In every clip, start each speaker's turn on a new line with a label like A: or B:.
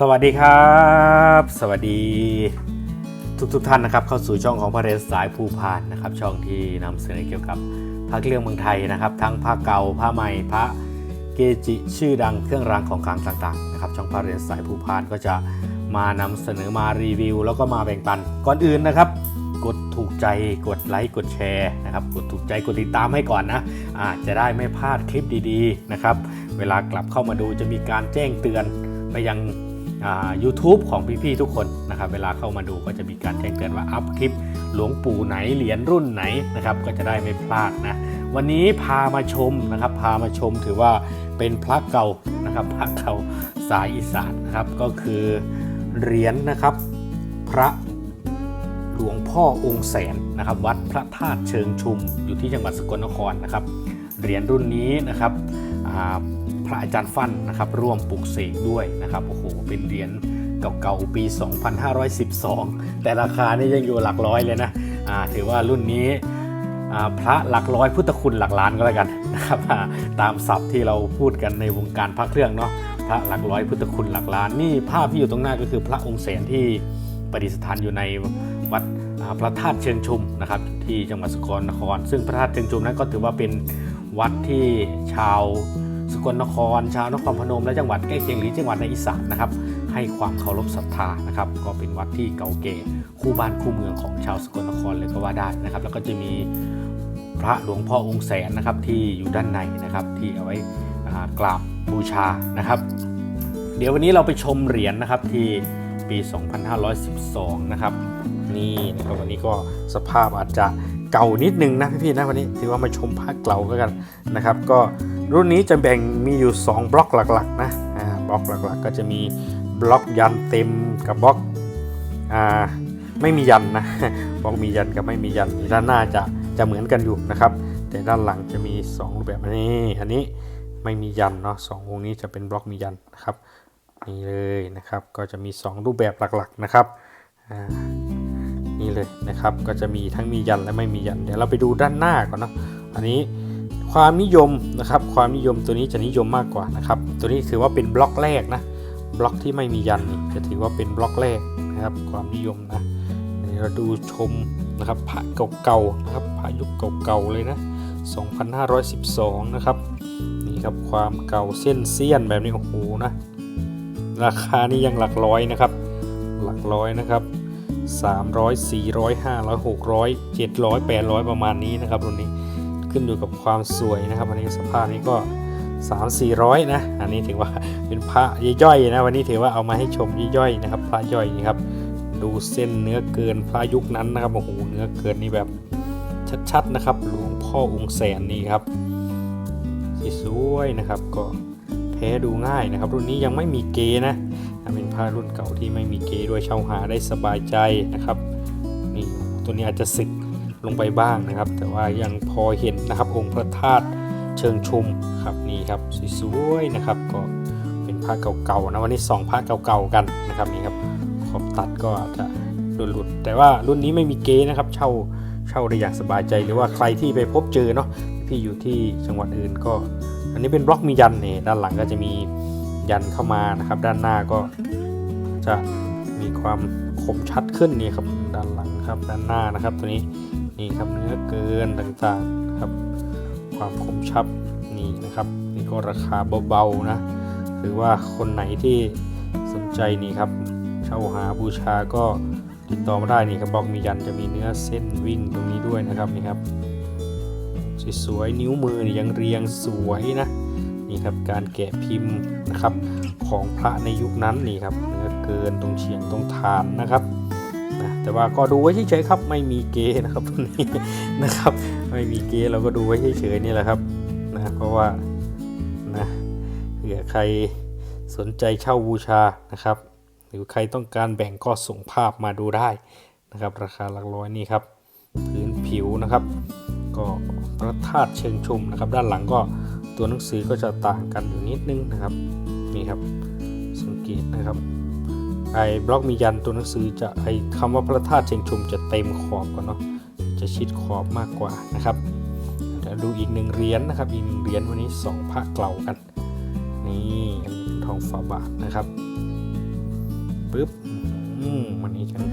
A: สวัสดีครับ สวัสดี ทุกทุกท่านนะครับ เข้าสู่ช่องของพระเรศสายภูพานนะครับ ช่องที่นำเสนอเกี่ยวกับพระเครื่องเมืองไทยนะครับ ทั้งพระเก่าพระใหม่พระเกจิชื่อดังเครื่องรางของขลังต่างๆนะครับ ช่องพระเรศสายภูพานก็จะมานำเสนอมารีวิว แล้วก็มาแบ่งปันก่อนอื่นนะครับ กดถูกใจกดไลค์กดแชร์นะครับกดถูกใจกดติดตามให้ก่อนนะอาจจะได้ไม่พลาดคลิปดีๆนะครับ เวลากลับเข้ามาดูจะมีการแจ้งเตือนไปยัง ยูทูบของพี่ ๆ ทุกคนนะครับเวลาเข้ามาดูก็จะมีการแจ้งเตือนว่าอัพคลิปหลวงปู่ไหนเหรียญรุ่นไหนนะครับก็จะได้ไม่พลาดนะวันนี้พามาชมนะครับพามาชมถือว่าเป็นพระเก่านะครับพระเก่าสายอีสานนะครับก็คือเหรียญนะครับพระหลวงพ่อองค์แสนนะครับวัดพระธาตุเชิงชุมอยู่ที่จังหวัดสกลนครนะครับเหรียญรุ่นนี้นะครับ พระอาจารย์ฟั่นนะครับ ร่วมปลุกเสกด้วยนะครับโอ้โหเป็นเหรียญเก่าๆปี 2512 แต่ราคานี่ยังอยู่หลักร้อยเลยนะอ่าถือว่ารุ่นนี้พระหลักร้อยพุทธคุณหลักล้านก็แล้วกันนะครับตามศัพท์ที่เราพูดกันในวงการพระเครื่องเนาะพระหลักร้อยพุทธคุณหลักล้านนี่ภาพที่อยู่ตรงหน้าก็คือพระองค์แสนที่ประดิษฐานอยู่ในวัดพระธาตุเชิงชุมนะครับที่จังหวัดสกลนคร ซึ่งพระธาตุเชิงชุมนั้นก็ถือว่าเป็นวัดที่ชาว กลนคร ชาวนครพนม และจังหวัดใกล้เคียงหรือจังหวัดในอีสานนะครับ ให้ความเคารพศรัทธานะครับ ก็เป็นวัดที่เก่าแก่คู่บ้านคู่เมืองของชาวสกลนครเลยก็ว่าได้นะครับ แล้วก็จะมีพระหลวงพ่อองค์แสนนะครับที่อยู่ด้านในนะครับที่เอาไว้กราบบูชานะครับ เดี๋ยววันนี้เราไปชมเหรียญนะครับที่ปี 2512 นะครับนี่นะครับวันนี้ก็สภาพอาจจะเก่านิดนึงนะพี่ๆนะวันนี้ถือว่ามาชมภาคเก่าก็กันนะครับ ก็ รุ่นนี้จะแบ่งมีอยู่ 2 บล็อกหลักๆนะบล็อกหลักๆ ก็จะมีบล็อกยันเต็มกับบล็อกอไม่มียันนะบล็อกมียันกับไม่มียันด้านหน้าจะจะเหมือนกันอยู่นะครับ แต่ด้านหลังจะมี 2 รูปแบบอันนี้อันนี้ไม่มียันเนาะสองวงนี้จะเป็นบล็อกมียันนะครับนี่เลยนะครับก็จะมี 2 รูปแบบหลักๆนะครับนี่เลยนะครับก็จะมีทั้งมียันและไม่มียันเดี๋ยวเราไปดูด้านหน้าก่อนเนาะอันนี้ ความนิยมนะครับ ความนิยมตัวนี้จะนิยมมากกว่านะครับ ตัวนี้ถือว่าเป็นบล็อกแรกนะ บล็อกที่ไม่มียันจะถือว่าเป็นบล็อกแรกนะครับ ความนิยมนะเดี๋ยวเราดูชมนะครับพระเก่าๆนะครับพระยุคเก่าๆเลยนะ 2512 นะครับนี่ครับความเก่าเส้นเสี้ยนแบบนี้โอ้โหนะราคานี่ยังหลักร้อยนะครับ หลักร้อยนะครับ 300 400 500 600 700 800 ประมาณนี้นะครับรุ่นนี้ ขึ้นอยู่กับความสวยนะครับอันนี้สภาพนี้ก็3 400นะอันนี้ถือว่าเป็นพระย่อยๆนะวันนี้ถือว่าเอามาให้ชมย่อยๆนะครับ พระย่อยนี่ครับ ดูเส้นเนื้อเกินพระยุคนั้นนะครับโอ้โหเนื้อเกินนี่แบบชัดๆนะครับ หลวงพ่อองค์แสนนี่ครับสวยๆนะครับ ก็แพ้ดูง่ายนะครับ รุ่นนี้ยังไม่มีเกนะอะเป็นผ้ารุ่นเก่าที่ไม่มีเกด้วยเช่าหาได้สบายใจนะครับนี่ตัวนี้อาจจะสึก ลงไปบ้างนะครับ แต่ว่ายังพอเห็นนะครับองค์พระธาตุเชิงชุมครับนี่ครับสวยๆนะครับ ก็เป็นผ้าเก่าๆนะวันนี้สองผ้าเก่าๆกันนะครับนี่ครับขอบตัดก็จะหลุดๆแต่ว่ารุ่นนี้ไม่มีเกนะครับ เช่าเช่าได้อย่างสบายใจหรือว่าใครที่ไปพบเจอเนาะพี่อยู่ที่จังหวัดอื่นก็ อันนี้เป็นบล็อกมียันเนี่ยด้านหลังก็จะมียันเข้ามานะครับ ด้านหน้าก็จะมีความคมชัดขึ้นนี่ครับด้านหลังครับด้านหน้านะครับ ตัวนี้ นี่ครับเนื้อเกินต่างๆครับ ความคมชัดนี่นะครับ นี่ก็ราคาเบาๆนะหรือว่าคนไหนที่สนใจนี่ครับเช่าหาบูชาก็ติดต่อมาได้นี่ครับบอกมียันจะมีเนื้อเส้นวิ่งตรงนี้ด้วยนะครับนี่ครับสวยๆนิ้วมือนี่ยังเรียงสวยนะนี่ครับการแกะพิมพ์นะครับของพระในยุคนั้นนี่ครับเนื้อเกินตรงเฉียงตรงฐานนะครับ แต่ว่าก็ดูไว้เฉยๆครับ ไม่มีเกย์นะครับตรงนี้นะครับ ไม่มีเกย์เราก็ดูไว้เฉยๆนี่แหละครับนะเพราะว่านะเผื่อใครสนใจเช่าบูชานะครับ หรือใครต้องการแบ่งก็ส่งภาพมาดูได้นะครับ ราคาหลักร้อยนี่ครับพื้นผิวนะครับ ก็พระธาตุเชิงชุมนะครับ ด้านหลังก็ตัวหนังสือก็จะต่างกันอยู่นิดนึงนะครับนี่ครับสังเกตนะครับ ไอ้บล็อกมียันตัวหนังสือจะไอ้คำว่าพระธาตุเชิงชุมจะเต็มขอบกว่าเนาะจะชิดขอบมากกว่านะครับเดี๋ยวดูอีกหนึ่งเหรียญนะครับอีกหนึ่งเหรียญวันนี้สองพระเกลากันนี่เป็นทองฝาบาทนะครับปึ๊บอืมวันนี้ยัง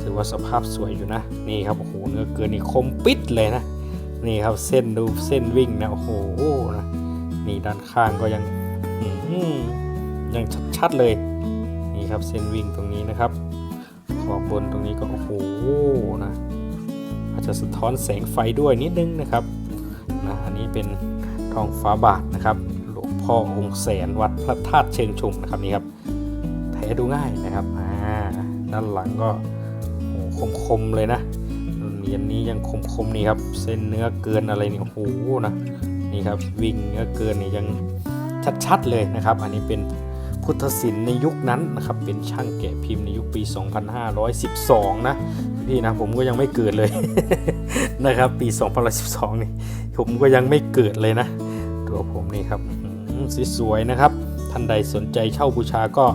A: ถือว่าสภาพสวยอยู่นะนี่ครับโอ้โหเนื้อเกินนี่คมปิดเลยนะนี่ครับเส้นดูเส้นวิ่งนะโอ้โหนะนี่ด้านข้างก็ยังยังชัดๆเลย นี่ครับเส้นวิ่งตรงนี้นะครับ ขอบบนตรงนี้ก็โอ้โหนะอาจจะสะท้อนแสงไฟด้วยนิดนึงนะครับนะอันนี้เป็นทองฟ้าบาทนะครับหลวงพ่อองค์แสนวัดพระธาตุเชิงชุมนะครับนี่ครับแท้ดูง่ายนะครับอ่าด้านหลังก็โอ้โหคมๆเลยนะเหรียญนี้ยังคมๆนี่ครับ เส้นเนื้อเกินอะไรนี่โอ้โหนะนี่ครับวิ่งเนื้อเกินนี่ยังชัดๆเลยนะครับ อันนี้เป็น พุทธศิลป์ในยุคนั้นนะครับเป็นช่างแกะพิมพ์ในยุคปี 2512 นะพี่นะผมก็ยังไม่เกิดเลยนะครับ ปี 2012 นี่ผมก็ยังไม่เกิดเลยนะ ตัวผมนี่ครับสวยๆนะครับ ท่านใดสนใจเช่าบูชาก็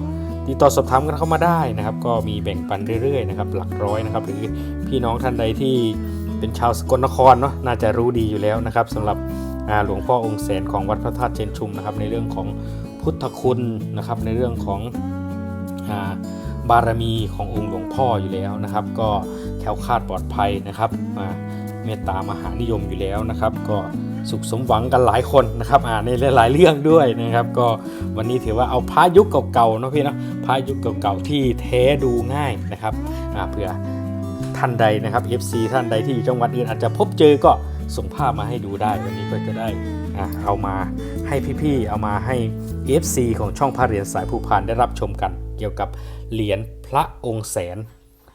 A: ติดต่อสอบถามกันเข้ามาได้นะครับ ก็มีแบ่งปันเรื่อยๆนะครับ หลักร้อยนะครับ หรือพี่น้องท่านใดที่เป็นชาวสกลนครเนาะน่าจะรู้ดีอยู่แล้วนะครับสำหรับหลวงพ่อองค์แสนของวัดพระธาตุเชนชุมนะครับ ในเรื่องของ พุทธคุณนะครับในเรื่องของอบารมีขององค์หลวงพ่ออยู่แล้วนะครับ ก็แคล้วคาดปลอดภัยนะครับเมตตามหานิยมอยู่แล้วนะครับ ก็สุขสมหวังกันหลายคนนะครับอ่าในหลายๆเรื่องด้วยนะครับ ก็วันนี้ถือว่าเอาพระยุคเก่าๆนะพี่นะพระยุคเก่าๆที่แท้ดูง่ายนะครับเผื่อท่านใดนะครับ FC ท่านใดที่อยู่จังหวัดอื่นอาจจะพบเจอก็ส่งภาพมาให้ดูได้วันนี้ก็จะได้ เอามาให้พี่ๆ เอามาให้ FC ของช่องพระเหรียญสายภูพานได้รับชมกัน เกี่ยวกับเหรียญพระองค์แสน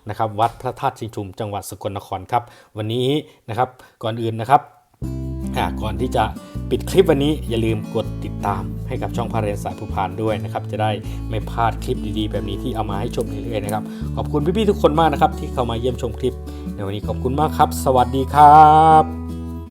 A: นะครับวัดพระธาตุชิงชุมจังหวัดสกลนครครับ วันนี้นะครับก่อนอื่นนะครับก่อนที่จะปิดคลิปวันนี้อย่าลืมกดติดตามให้กับช่องพระเหรียญสายภูพานด้วยนะครับ จะได้ไม่พลาดคลิปดีๆ แบบนี้ที่เอามาให้ชมเรื่อยๆนะครับ ขอบคุณพี่ๆทุกคนมากนะครับ ที่เข้ามาเยี่ยมชมคลิปในวันนี้ขอบคุณมากครับ สวัสดีครับ